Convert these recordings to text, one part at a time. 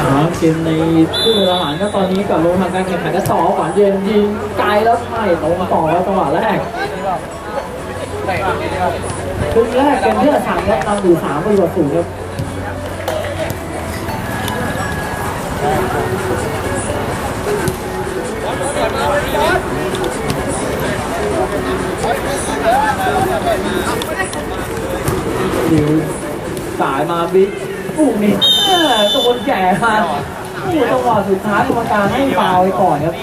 หาเกมในครึ่งเวลาหลังก็ตอนนี้กับลงทางการแข่งขันก็สองหวานเย็นยิงไกลแล้วไม่ตรงต่อจังหวะแรกครึ่งแรกเป็นเพื่อสามและนำอยู่สามประโยชน์สูงครับดิวสายมาบิ๊ก ลูกนี้ตะวนแก่มาโอ้โหจังหวะสุดท้ายกรรมการให้ฟาวไปก่อนครับ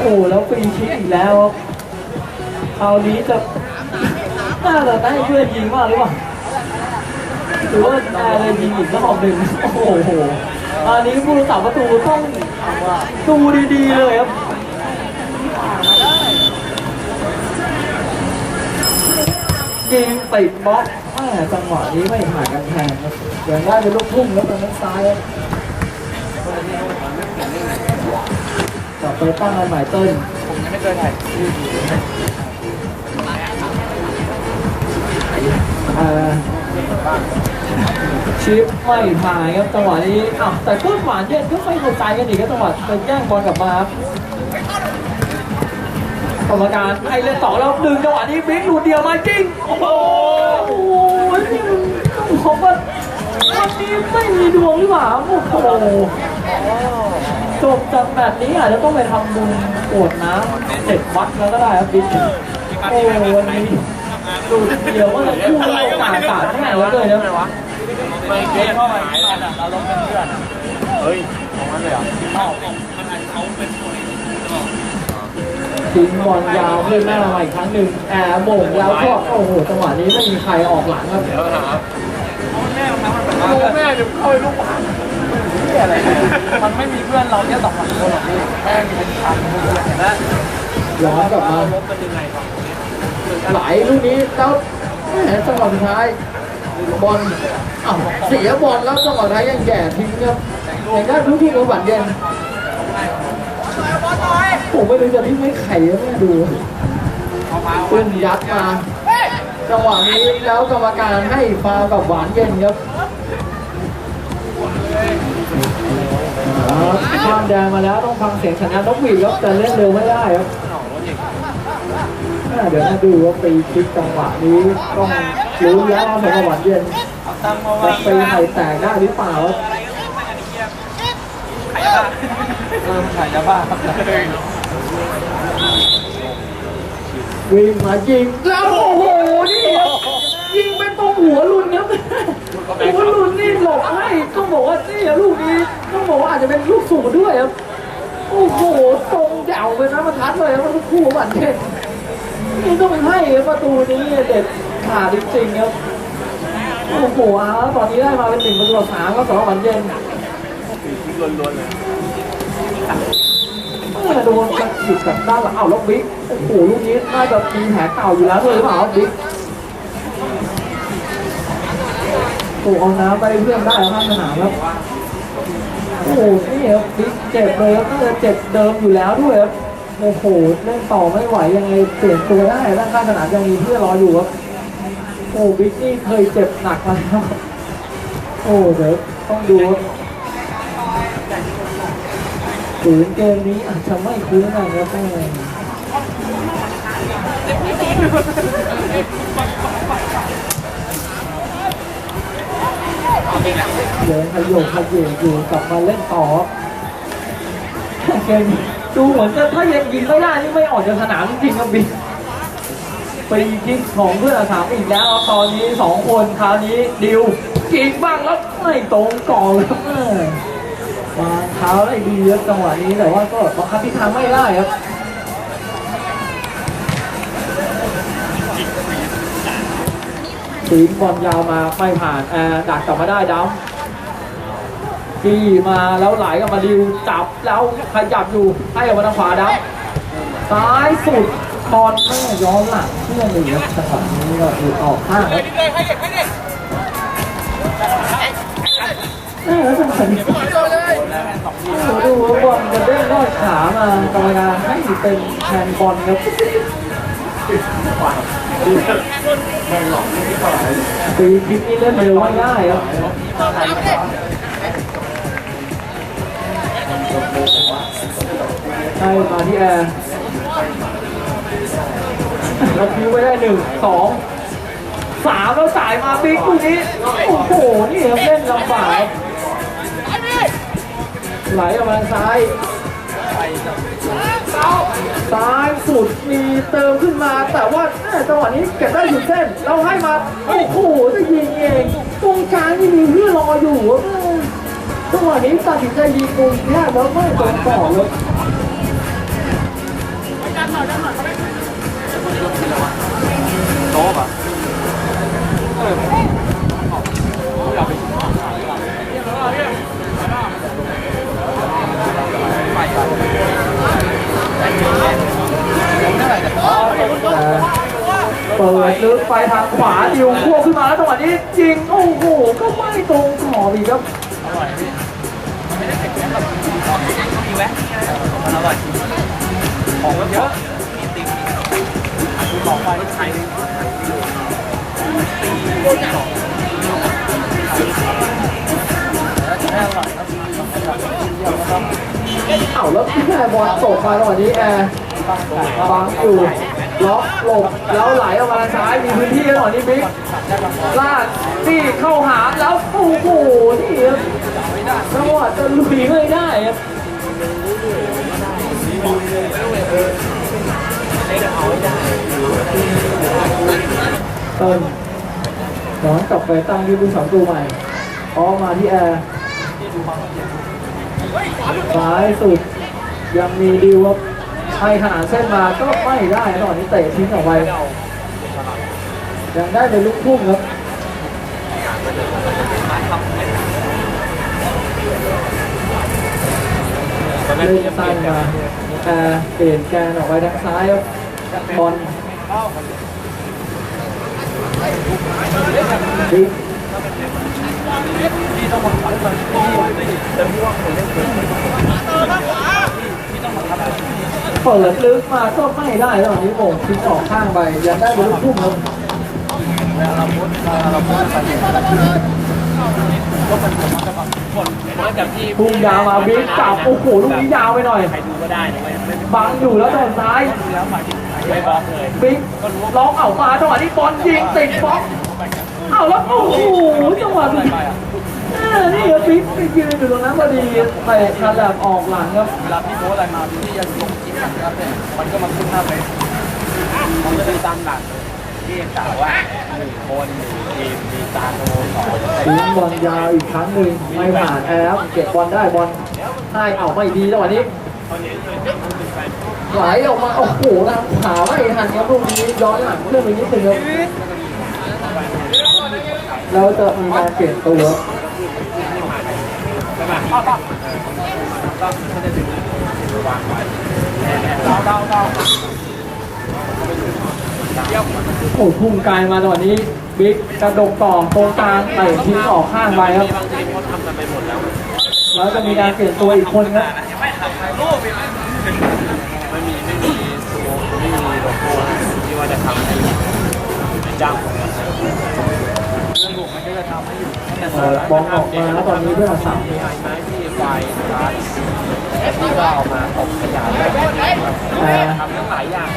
โอ้แล้วฟรีคิกอีกแล้วครับคราวนี้จะน่าจะได้เพื่อนยิงมากหรือเปล่าหรือว่าแอร์เลยยิงอีกรอบหนึ่งโอ้โหอันนี้ผู้รักษาประตูต้องดูดีๆเลยครับยิงติดบล็อก จังหวะนี้ไม่ผ่านกันแพงครับอย่างได้เป็นลูกทุ่งแล้วตอนนั้นซ้ายครับกลับไปตั้งอันใหม่เต้นผมยังไม่เคยถ่ายชิปไม่ผ่านครับจังหวะนี้อะแต่ก็หวานเย็นก็ไม่เข้าใจกันอีกครับจังหวะไปแย่งบอลกลับมาครับกรรมการให้เล่นต่อแล้วดึงจังหวะนี้บิ๊กหลุดเดียวมาจริง โอ้โห โอ้โหนี่มันต้องบอกว่าวันนี้ไม่มีดวงหรือเปล่าโอ้โหจบจากแบบนี้อาจจะต้องไปทำบุญโกรวดน้ำเจ็ดวัดแล้วก็ได้ครับบิ๊กโอ้วันนี้ดูเดียวว่าเราคู่เรากาสาดแน่แล้วเลยนะไม่เกมเข้ามาเราลงเป็นเพื่อนเฮ้ยของมันเลยเหรอ ทิ้งบอลยาวขึ้นหน้ามาอีกครั้งหนึ่งแอบโมงแล้วก็โอ้โหจังหวะนี้ไม่มีใครออกหลังครับเดี๋ยวครับแม่ของน้ำมันแบบว่าแม่จะเข้าไปลูกหลานนี่อะไรมันไม่มีเพื่อนเราแค่สองสามคนหรอกพี่แม่มีเป็นพันเพื่อนนะย้อนกลับมาลบกันยังไงครับไหลลูกนี้แล้วแหมจังหวะสุดท้ายบอลอ้าวเสียบอลแล้วจังหวะท้ายยังแย่ทิ้งครับอย่างนั้นทุกที่กหวานเย็น ผมไม่รู้จะทิ้งไม่ไข่แล้วแม่ดูเอามาปืนยัดมาจังหวะนี้แล้วกรรมการให้ฟาวล์กับหวานเย็นครับความแดงมาแล้วต้องฟังเสียงสัญญาณนกหวีดครับแต่เล่นเร็วไม่ได้ครับอ่าเดี๋ยวมาดูว่าปีคลิกจังหวะนี้ต้องรู้แล้วว่าสำหรับหวานเย็นตั้งมาจะไว้ตีไข่แตกได้หรือเปล่าครับ เออถ่ายยาบ้าครับวิ่งมายิงแล้วโอ้โหนี่ครับยิงเป็นตรงหัวลุนครับหัวลุนนี่หลบให้ต้องบอกว่านี่ลูกนี้ต้องบอกว่าอาจจะเป็นลูกสูงด้วยครับโอ้โหตรงเดี่ยวเป็นน้ำมันทัดเลยครับมันคู่หวานเทศนี่ต้องให้ครับประตูนี้เด็ดขาดจริงๆครับโอ้โหตอนนี้ได้มาเป็นหนึ่งประตูสามก็สองหวานเย็น ล้วนๆเลยโดนกระหยุดจากด้านหลังเอาแล้วบิ๊กโอ้โหลูกนี้น่าจะมีแผลเก่าอยู่แล้วด้วยหรือเปล่าบิ๊กโอ้เอาน้ำไปเพื่อนได้ข้างสนามครับโอ้โหนี่ครับบิ๊กเจ็บเลยครับน่าจะเจ็บเดิมอยู่แล้วด้วยครับโอ้โหเล่นต่อไม่ไหวยังไงเปลี่ยนตัวได้ด้านข้างสนามยังมีเพื่อนรออยู่ครับโอ้บิ๊กนี่เคยเจ็บหนักมาแล้วโอ้เดี๋ยวต้องดู ฝืนเกมนี้อาจจะไม่คุ้นกันครับแม่เดินขยโยกขยเยงอยู่กลับมาเล่นต่อเกมดูเหมือนจะถ้ายังยิงไม่ได้นี่ไม่ออกจากสนามจริงครับบิ๊กไปยิงของเพื่อนอาสามอีกแล้วตอนนี้สองคนคราวนี้ดิวยิงบ้างแล้วไม่ตรงก่อนเลย วางเท้าได้ดีครับจังหวะนี้แต่ว่าก็บังคับทิศทางไม่ได้ครับตีบอลยาวมาไม่ผ่านแอร์ดักกลับมาได้ดัมที่มาแล้วไหลกลับมาดิวจับแล้วขยับอยู่ให้ออกมาทางขวาดัมซ้ายสุดบอลแม่ย้อนหลังเพื่อนเลยครับจังหวะนี้ก็หลุดออกข้างครับแม่แล้วจังหวะนี้ โอ้โหดูว่าบอลกระเด้งลอดขามากรรมการให้เป็นแทนบอลครับปีคลิปนี้เล่นเร็วไม่ได้ครับได้มาที่แอร์เราคิวไปได้หนึ่งสองสามแล้วสายมาบิ๊กลูกนี้ โอ้โห นี่ครับเล่นลำบาก ไหลออกมาทางซ้ายซ้ายสุดมีเติมขึ้นมา แต่ว่าจังหวะนี้เก็บได้อยู่เส้น เราให้มา โอ้โหจะยิงเองตรงกลางที่มีเพื่อรออยู่จังหวะนี้ตัดสินใจยิงตรงแรกแล้วไม่ตรงต่อเลยโต๊ะอะเออ แต่ เปิดลึกไปทางขวาดิวควบขึ้นมาแล้วจังหวะนี้ยิง โอ้โห ก็ไม่ตรงขอบอีกครับอร่อยไม่ได้เผ็ดแค่แบบของจริงและมันอร่อยจริงของก็เยอะมีติมคือของไปที่ไทยตีสองแล้วจะได้อร่อยครับเยี่ยมนะครับเอ้าแล้วแม่บอลตกมาจังหวนี้แอร์บังอยู่ ล็อกหลบแล้วไหลออกมาซ้ายมีพื้นที่แล้วหน่อยนี่บิ๊กลาดนี่เข้าหาแล้วโอ้โหนี่ครับจังหวะจะลุยไม่ได้ครับได้เอาให้ได้เติมย้อนกลับไปตั้งที่ผู้สองตัวใหม่ออกมาที่แอร์ที่ดูมาเมื่อกี้ซ้ายสุดยังมีดิวครับ ให้ขนาเส้นมาก็ไม่ได้ตอนนี้เตะทิ้งออกไปยังได้เป็นลูกพุ่งครับเล่นสั้นมาแอร์เปลี่ยนแกนออกไปทางซ้ายครับบอลบิ๊กพี่ต้องมาขับมันพี่เต็มที่ต้องมาขับ เปิดลึกมาก็ไม่ได้ตอนนี้โมงทิ้งออกข้างไปยังได้เป็นลูกพุ่งครับเวลาเราพูดเวลาเราพูดไปเนี่ยก็เป็นผมจะแบบคนคนแบบที่พุ่งยาวมาบิ๊กจับโอ้โหลูกนี้ยาวไปหน่อยใครดูก็ได้นะไม่ไม่บังอยู่แล้วโดนซ้ายดูแล้วฝ่ายไม่บอกเลยบิ๊กล็อกเอ้ามาจังหวะนี้บอลยิงติดบล็อกเอ้าแล้วโอ้โหจังหวะอะไรนี้ไปอะนี่ครับบิ๊กไปยืนอยู่ตรงนั้นพอดีเตะฉลับออกหลังครับเวลาพี่โพสอะไรมาพี่จะลงค ลิปนะครับเนี่ยมันก็มาขึ้นหน้าเฟซมันก็เลยตามหลักที่กล่าวว่าหนึ่งคนหนึ่งทีมมีตาโตสองทิ้งบอลยาวอีกครั้งหนึ่งไม่ผ่านแอร์เก็บบอลได้บอลให้เอาไม่ดีจังหวะนี้ไหลออกมาโอ้โหทางขวาไม่ทันครับลูกนี้ย้อนหลังขึ้นไปนิดนึงครับแล้วจะมีการเปลี่ยนตัว วางไว้เดาเดาเดาโอ้พุ่งไกลมาตอนนี้บิ๊กกระดกต่อตรงกลางเตะทิ้งออกข้างไปครับบางทีเขาทำกันไปหมดแล้วแล้วจะมีการเปลี่ยนตัวอีกคนครับยังไม่ถ่ายรูปอีกไม่มีไม่มีสโมไม่มีโลโก้ที่ว่าจะทำให้จ้างผมสนุกมันก็จะทำให้อยู่ตั้งแต่เอ่อบอลออกมาแล้วตอนนี้เพื่อนสามมีไฮไม้ที่ไฟร้านที่ก็เอา มาตกขยะได้แต่ทำทั้งหลายอย่าง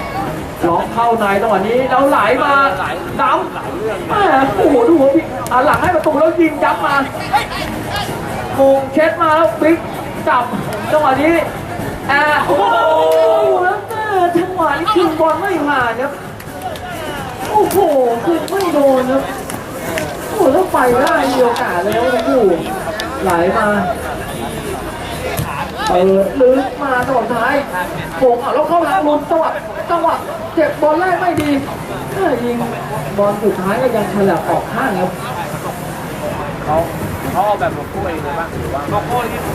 ล็อกเข้าในจังหวะนี้แล้วไหลมาดำแหมโอ้โหดูว่าพี่อะหลังให้ประตูแล้วยิงยับมาโมงเช็ดมาแล้วบิ๊กจับจังหวะนี้แอร์โอ้โหแล้วแม่จังหวะนี้คือบอลไม่ผ่านครับโอ้โหคือไม่โดนครับโอ้โหถ้าไปได้มีโอกาสเลยนะโอ้โหไหลมา เปิดลึกมาจังหวะท้ายโป่งอะแล้วเข้าทางลุนจังหวะจังหวะเจ็บบอลแรกไม่ดีเอ้ยยิงบอลสุดท้ายก็ยังฉลับออกข้างครับเขาเขาเอาแบบหลวงพ่อเองเลยบ้างหรือว่าหลวงพ่อที่เ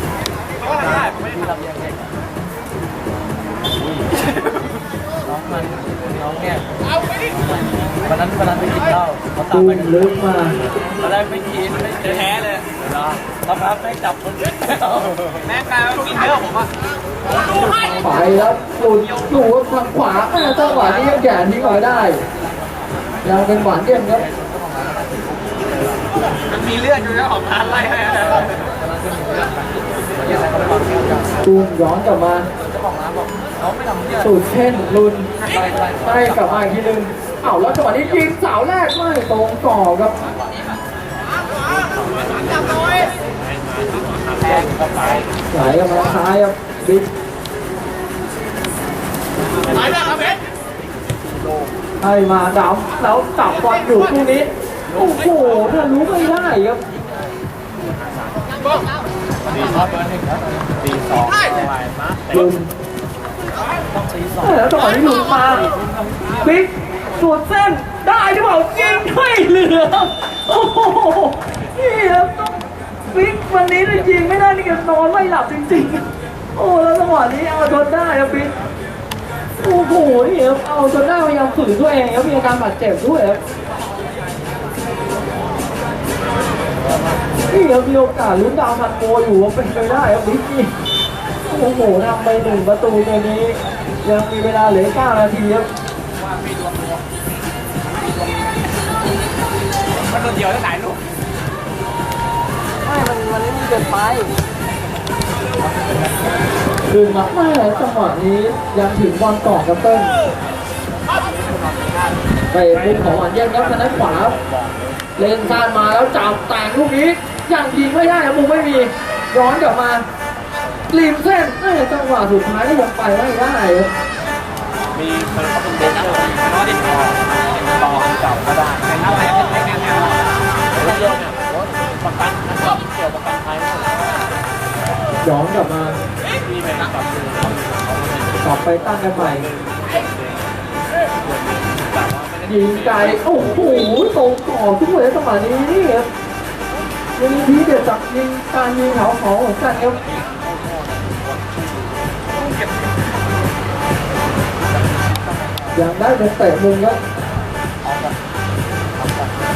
ขาก็ทำได้ไม่ได้ทำยังไงน้องมันน้องเนี่ยวันนั้นวันนั้นไปกินเหล้าเขาตามตุ้ไปมกันลึกมาตอนแรกไม่กินไม่แท้เลย เหรอสักพักไม่จับคนเดียวแม่กลายเป็นกินเยอะผมอะดูให้ไปแล้วหลุดอยู่ทางขวาแม่จังหวะนี้ยังแก่ทิ้งเอาไว้ได้ยังเป็นหวานเย็นครับมันมีเลือดอยู่แล้วของร้านไล่ให้นะตูมย้อนกลับมาเจ้าของร้านบอกเขาไม่ทำเลือดสูตรเช่นลุนไล่ไล่ให้กลับมาอีกทีหนึงเอ้าแล้วจังหวะนี้ยิงเสาวแรกไม่ตรงต่อครับแพงก็ไป ไหลกลับมาซ้ายครับบิ๊กไปแล้วครับเพชรให้มาดาวแล้วจับบอลอยู่คู่นี้ โอ้โหถ้ารู้ไม่ได้ครับตีท็อปเบอร์หนึ่งครับตีสองอะไรมาเตะลุนต้องตีสองแล้วจังหวะนี้ลุนมาบิ๊กสูดเส้นได้หรือเปล่ายิงไม่เหลือ โอ้โหนี่ครับ ปิ๊กวันนี้เนี่ยยิงไม่ได้นี่ก็นอนไม่หลับจริงๆ โอ้แล้วจังหวะนี้เอาจนได้ครับบิ๊กโอ้โหนี่ครับเอาจนได้พยายามฝืนตัวเองครับมีอาการบาดเจ็บด้วยครับนี่ครับมีโอกาสลุ้นดาวพันโกอยู่ว่าเป็นไปได้ครับบิ๊กนี่โอ้โหทำไปหนึ่งประตูในนี้ ยังมีเวลาเหลือ 9 นาทีครับมันโดนเดียวได้หลายลูก ม่มันมันไม่มีเกินไปดึงมาไม่จังหวะนี้ยังถึงบอลก่อนครับเติ้ลไปมุมของอันเย็นครับทางด้านขวา เล่นซ่านมาแล้วจับแต่งลูกนี้ยังยิงไม่ได้ครับมุมไม่มีย้อนกลับมาริมเส้นเอ้ยจังหวะสุดท้ายก็ยังไปไม่ได้มีมันก็เป็นเด็กเยอะ อนกลับมากลับไปตั้งกันใหม่ยิงไกลโอ้โหตรงกรอบทุกเลยจังหวะนี้นี่ครับยังมีทีเด็ดจากยิงการยิงเขาของเหมือนกันครับยังได้เป็นเตะมุมครับ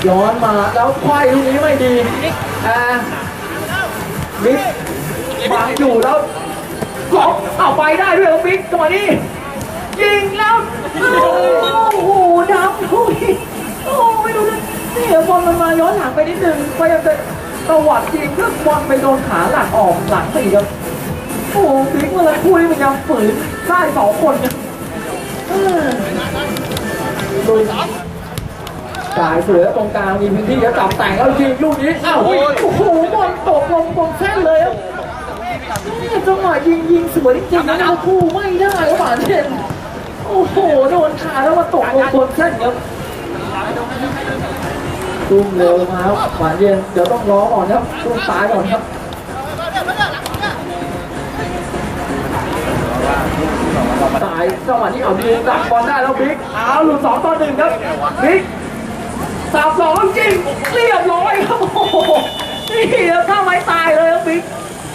ย้อนมาแล้วควายลูกนี้ไม่ดีอ่าบิ๊ กบังอยู่แล้วล็อกเอาไปได้ด้วยครับบิ๊กจังหวะนี้ยิงแล้วโอ้โหดับทุยโอ้ไม่รู้เลยนี่เดี๋ยวบอลมันมาย้อนหลังไปนิดนึงพยายามจะตวัดยิงเพื่อบอลไปโดนขาหลักออกหลังสี่ครับโอ้โหบิ๊กเมื่อไรคู่นี้มันยังฝืนได้สองคนเนี่ยเออลุยจ่ายสวยตรงกลางมีพื้นที่จะจับแต่งแล้วยิงลูกนี้อ้าวโอ้โหบอลตกลงตรงเส้นเลยครับ นี่จังหวะยิงยิงสวยจริงๆนะเนี่ยคู่ไม่ได้ครับหวานเด่นโอ้โหโดนขาแล้วมาตกลงบนเส้นครับตุ้มเร็วมาครับหวานเย็นเดี๋ยวต้องร้อก่อนครับตุ้มตายก่อนครับตายจังหวะนี้เอาดีดักบอลได้แล้วบิ๊กเอาหลุดสองต่อหนึ่งครับบิ๊กสับสองจริงเรียบร้อยครับโอ้โหนี่ครับถ้าไม่ตายเลยครับบิ๊ก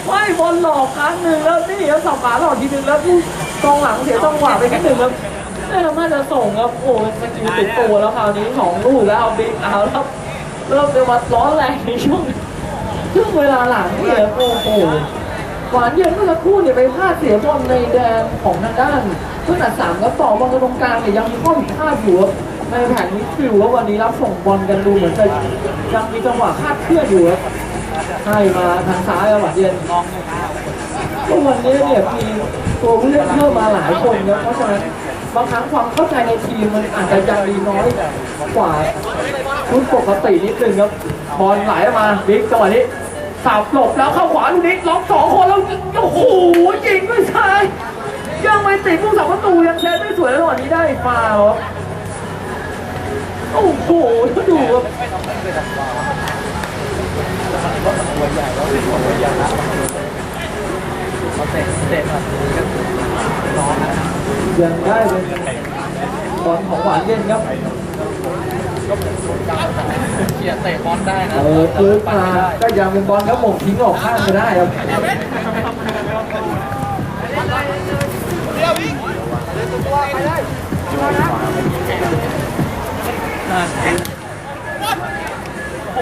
ไม่บอลหลอกครั้งหนึ่งแล้วนี่ครับสับขาหลอกทีหนึ่งแล้วที่กองหลังเสียจังหวะไปนิดหนึ่งครับไม่ทำให้จะส่งครับโอ้สกิลติดตัวแล้วคราวนี้สองลูกแล้วเอาบิ๊กเอาแล้วเริ่มจะมาร้อนแรงในช่วงช่วงเวลาหลังเนี่ยโอ้โหหวานเย็นเมื่อสักครู่เนี่ยไปพลาดเสียบอลในแดนของทางด้านเพื่อนอัดสามแล้วต่อบอลกันตรงกลางเนี่ยยังมีข้อผิดพลาดอยู่ในแผนนี้ฟิวว่าวันนี้รับส่งบอลกันดูเหมือนจะยังมีจังหวะคาดเคลื่อนอยู่ครับ ให้มาทางซ้ายครับหวานเย็นลองเลยนะก็วันนี้เนี่ยมีตัวผู้เล่นเพิ่มมาหลายคนครับเพราะฉะนั้นบางครั้งความเข้าใจในทีมมันอาจจะยังดีน้อยกว่าชุดปกตินิดนึงครับบอลไหลออกมาบิ๊กจังหวะนี้สับหลบแล้วเข้าขวาลูกนี้ล็อกสองคนแล้วโอ้โหยิงด้วยซ้ายยังไม่ติดผู้สับประตูยังแชร์ได้สวยแล้วจังหวะนี้ได้ฟาวล์ครับโอ้โหถ้าดูครับ ตัวใหญ่แล้วเป็นตัวใหญ่ล้วเขาเตะเตะแบบน้องนะยังได้เป็นบอลของหวานเย็นครับเขี่ยเตะบอลได้นะเออปืนมาก็ยังเป็นบอลครับหม่งทิ้งออกข้างก็ได้ครับ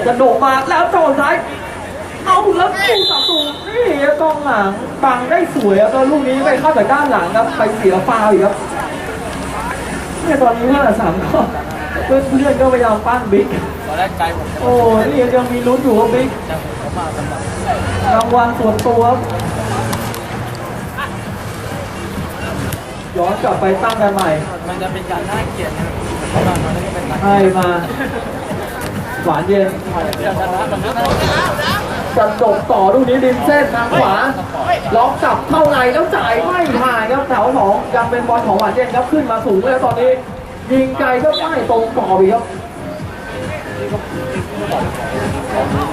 กระโดดมาแล้วโจนซ้าย เอาแล้วลูกสามตูนี่กองหลังบังได้สวยครับแล้วลูกนี้ไปเข้าแต่ด้านหลังครับไปเสียฟาวล์อีกครับเนี่ยตอนนี้ว่าสามก็พื่อนๆก็พยายามปั้นบิ๊กตอนแรกใจผมจะโอ้นี่ยังมีลุ้นอยู่ครับบิ๊กจะผมเขามาสำหรับรางวัลส่วนตัวครับย้อนกลับไปตั้งกันใหม่ มันจะเป็นการน่าเกลียดนะเพราะว่ามันไม่ได้เป็นการให้มา หวานเย็น จะชนะมันก็ต้องจะจบต่อลูกนี้ริมเส้นทางขวาล็อกกลับเข้าในแล้วจ่ายไม่ผ่านครับแถวสองยังเป็นบอลของหวานเย็นครับขึ้นมาสูงแล้วตอนนี้ ยิงไกลก็ไม่ตรงต่ออีกครับ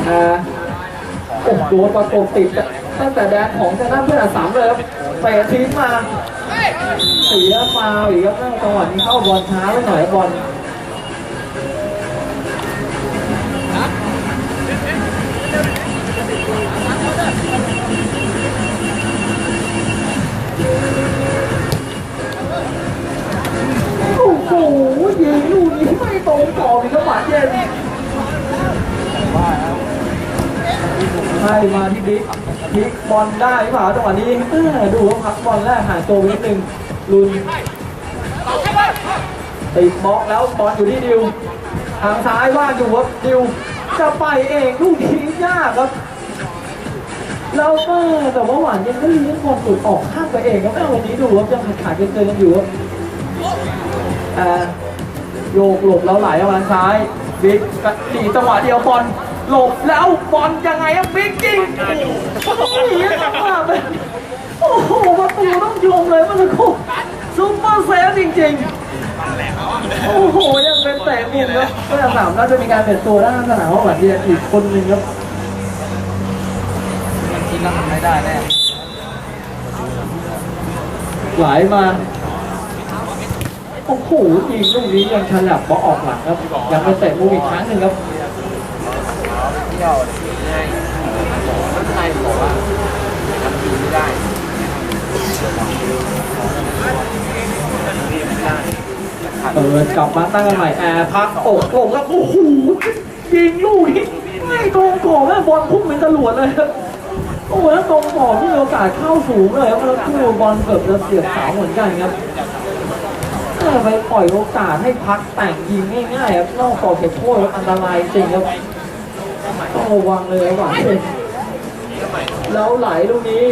อ่าโอ้โหโดนประกบติดตั้งแต่แดนของชนะเพื่อนอันสามเลยครับเตะทิ้งมาเสียฟาวอีกครับจังหวะนี้เข้าบอลช้าไปหน่อยครับบอล นี้ไม่ตรงต่ออีกครับหวานเย็นให้มาที่บิ๊กพลิกบอลได้หรือเปล่าจังหวะนี้เออดูว่าพักบอลแรกห่างตัวไปนิดนึงลุนติดบล็อกแล้วบอลอยู่ที่ดิวทางซ้ายว่างอยู่ครับดิวจะไปเองลูกนี้ยากครับแล้วก็แต่ว่าหวานยังไม่เลี้ยงบอลสุดออกข้างไปเองครับแม่วันนี้ดูครับยังขาดขาดเกินๆกันอยู่ครับอ่า โยกหลบแล้วไหลออกมาซ้ายบิ๊กกระตีจังหวะเดียวบอลหลบแล้วบอลยังไงอะบิ๊กยิงนี่จังหวะเป็นโอ้โหประตูต้องโยงเลยเมื่อสักครู่ซุปเปอร์เซฟจริงๆ โอ้โห ยังเป็นเตะมุมครับเมื่อสามน่าจะมีการเปลี่ยนตัวด้านสนามว่าหวานเดียอีกคนหนึ่งครับมันคิดแล้วมันไม่ได้แน่ไหลมา โอ้โหยิงลูกนี้ยังฉลับบอลออกหลังครับ ยังไปเตะมุมอีกครั้งหนึ่งครับเที่ยวง่ายมันใครบอกว่าทำดีไม่ได้กลับมาตั้งกันใหม่แอร์พักอกลงแล้วโอ้โหยิงลูกนี้ไม่ตรงกรอบแม่บอลพุ่งเป็นจรวดเลยครับโอ้โหแล้วตรงกรอบที่มีโอกาสเข้าสูงเลยครับแล้วคู่บอลเกือบจะเสียบเสาเหมือนกันครับ ไปปล่อยโอกาสให้พักแต่งยิงง่ายๆครับนอกกรอบเขตโทษอันตรายจริงครับต้องระวังเลยรับหวานเย็นแล้วไหลลูกนี้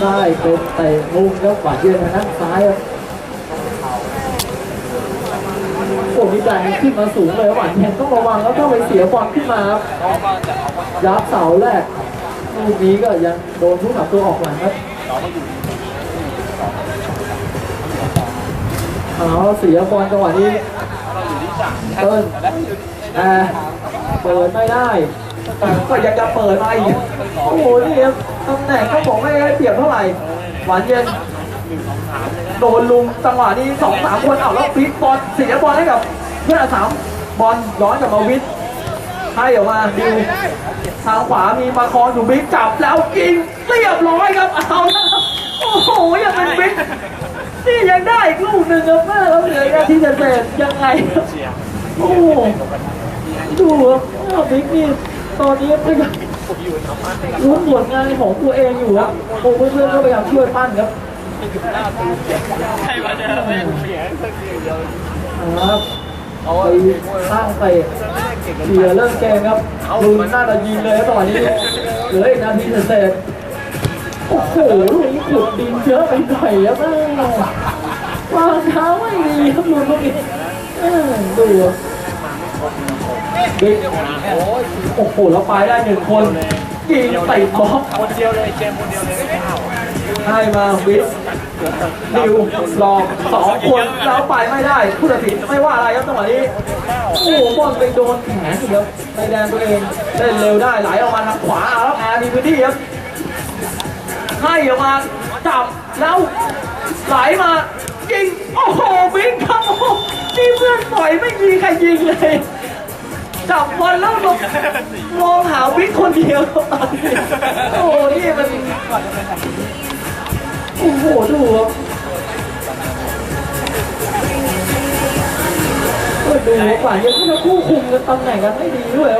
ได้เป็นเตะมุมครับหวาเย็นทางด้านซ้ายครับโอ้มีแรงขึ้นมาสูงเลยหวานแทนต้องระวังแล้วถ้าไปเสียบอลขึ้นมาครับยับเสาแรกลูกนี้ก็ยังโดนทุกขับตัวออกหลังครับ อยู่เอาเสียบอลจังหวะนี้เติ้ลแต่เปิดไม่ได้แต่ก็ยังจะเปิดมาอีกโอ้โหนี่ครับตำแหน่งก็บอกไม่ได้เปรียบเท่าไหร่หวานเย็นโดนลุงจังหวะนี้สองสามคนเอาแล้วพลิกบอลเสียบอลให้กับเพื่อนอาสามบอลย้อนกลับมาวิทย์ให้ออกมาดิวทางขวามีมาคอนอยู่บิ๊กจับแล้วยิงเรียบร้อยครับเอาแล้วโอ้โหยังเป็นบิ๊ก นี่ยังได้อีกลูกหนึ่งครับแม่แล้วเหลือแค่ที่จะเสร็จยังไงครับโอ้ดูครับบิ๊กนี่ตอนนี้พยายามอยู่ทำมันให้กับรู้ผลงานของตัวเองอยู่ครับโอ้เพื่อนๆก็พยายามช่วยปั้นครับใครมาเจอแม่เสียสักทีเดียวครับไปสร้างเตะเสียเริ่มเกมครับลุนน่าจะยิงเลยตอนนี้เหลืออีกนาทีเศษ โอ้โหลูกนี้ขุดดินเยอะไปหน่อยครับแม่วางเท้าไม่ดีครับลุนลูกนี้ดูครับบิ๊กโอ้โอ้โหแล้วไปได้หนึ่งคนยิงติดบล็อกคนเดียวเลยเกมคนเดียวเลยให้มาวิสดิวลอกสองคนแล้วไปไม่ได้ผู้ตัดสินไม่ว่าอะไรครับจังหวะนี้โอ้โหบอลไปโดนแขนอีกครับในแดนตัวเองเล่นเร็วได้ไหลออกมาทางขวาอาแล้วแอร์มีพื้นที่ครับ ให้ออกมาจับแล้วไหลมายิงโอ้โหบิ๊กครับโอ้โหนี่เพื่อนปล่อยไม่มีใครยิงเลยจับบอลแล้วลงมองหาบิ๊กคนเดียวโอ้โหนี่มันโอ้โหดูครับเออดูฝ่ายังทั้คู่คุมกันตำแหน่งกันไม่ดีด้วย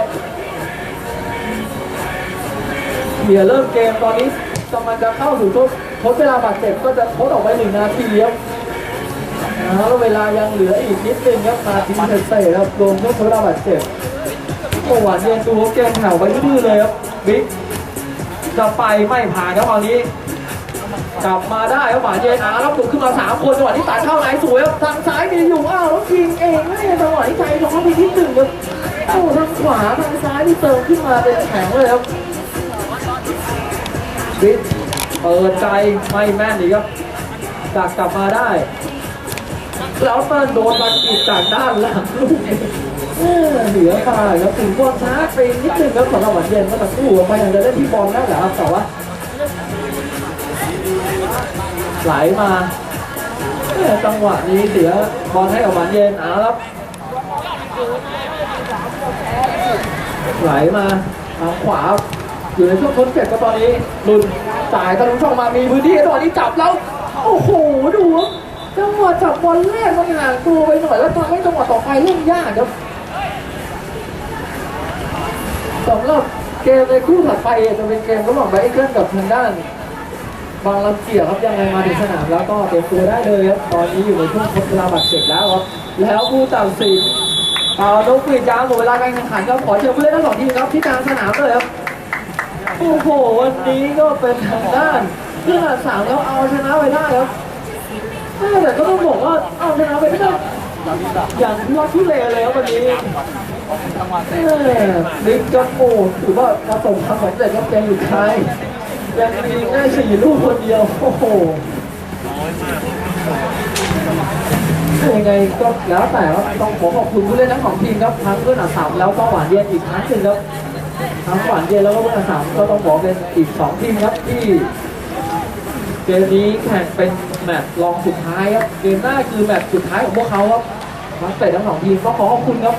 เดี๋ยวเริ่มเกมตอนนี้ กำลังจะเข้าสู่ทดทดเวลาบาดเจ็บก็จะทดออกไปหนึ่งนาทีครับแล้วเวลายังเหลืออีกนิดนึงครับนาทีเศษๆครับรวมทั้งโซดาบาดเจ็บโอ้หวานเย็นดูเกมแถวไปดื้อเลยครับบิ๊กจะไปไม่ผ่านครับตอนนี้กลับมาได้ครับหวานเย็นอะแล้วบุกขึ้นมาสามคนจังหวะที่ตัดเข้าไหนสวยครับทางซ้ายมีอยู่อ้าวแล้วยิงเองไม่จังหวะที่ใจร้อนไปนิดหนึ่งครับโอ้ทางขวาทางซ้ายที่เติมขึ้นมาเป็นแข็งเลยครับ บิ๊กเปิดใจไม่แม่นอีกครับดักกลับมาได้ แล้วเติ้ลโดนมันอีกจากด้านหลังลูกเหลือไปครับถึงบอลช้าไปนิดนึงครับสำหรับหวานเย็นก็ตะกู้ออกมาอย่างจะเล่นที่บอลได้แหละครับแต่ว่าไหลมาจังหวะนี้เสียบอลให้กับหวานเย็นเอาครับไหลมาทางขวา อยู่ในช่วงทดเจ็บก็ตอนนี้ลุนจ่ายตะลุช่องมามีพื้นที่จังหวนี้จับแล้ว โอ้โหดูจังหวะจับบอลแรกมันห่างตัวไปหน่อยแล้วทำให้จังหวะต่อไปเล่นยากครับสำหรับเกมในคู่ถัดไปจะเป็นเกมระหว่างไบเคิลกับทางด้านบางลำเกียครับยังไงมาถึงสนามแล้วก็เตรียมตัวได้เลยครับตอนนี้อยู่ในช่วงทดเวลาบาดเจ็บแล้วครับแล้วผู้ตัดสินเป่านกหวีดยางหมดเวลาการแข่งขันครับขอเชิญผู้เล่นทั้งสองทีมครับที่กลางสนามเลยครับ อ้โหวันนี้ก็เป็นทางด้านเพื่อนสามแล้วเอาชนะไปได้ครับแต่ก็ต้องบอกว่าเอาชนะไปได้อย่างที่ว่าทุเลเลยครับวันนี้ลิกก็โอ้ถือว่าประสบความสำเร็จครับเกมอยู่ท้ายยังมีแค่สี่ลูกคนเดียวโอ้โหยังไงก็แล้วแต่ว่าต้องขอขอบคุณผู้เล่นทั้งสองทีมครับทั้งเพื่อนสามแล้วก็หวานเย็นอีกครั้งหนึ่งครับ ทั้งฝันเย็นแล้วก็เมื่อนาสามก็ต้องบอกเป็นอีกสองทีมครับที่เกมนี้แข่งเป็นแมตช์รองสุดท้ายครับเกมหน้าคือแมตช์สุดท้ายของพวกเขาครับทั้งเตะทั้งสองทีมก็ขอขอบคุณครับ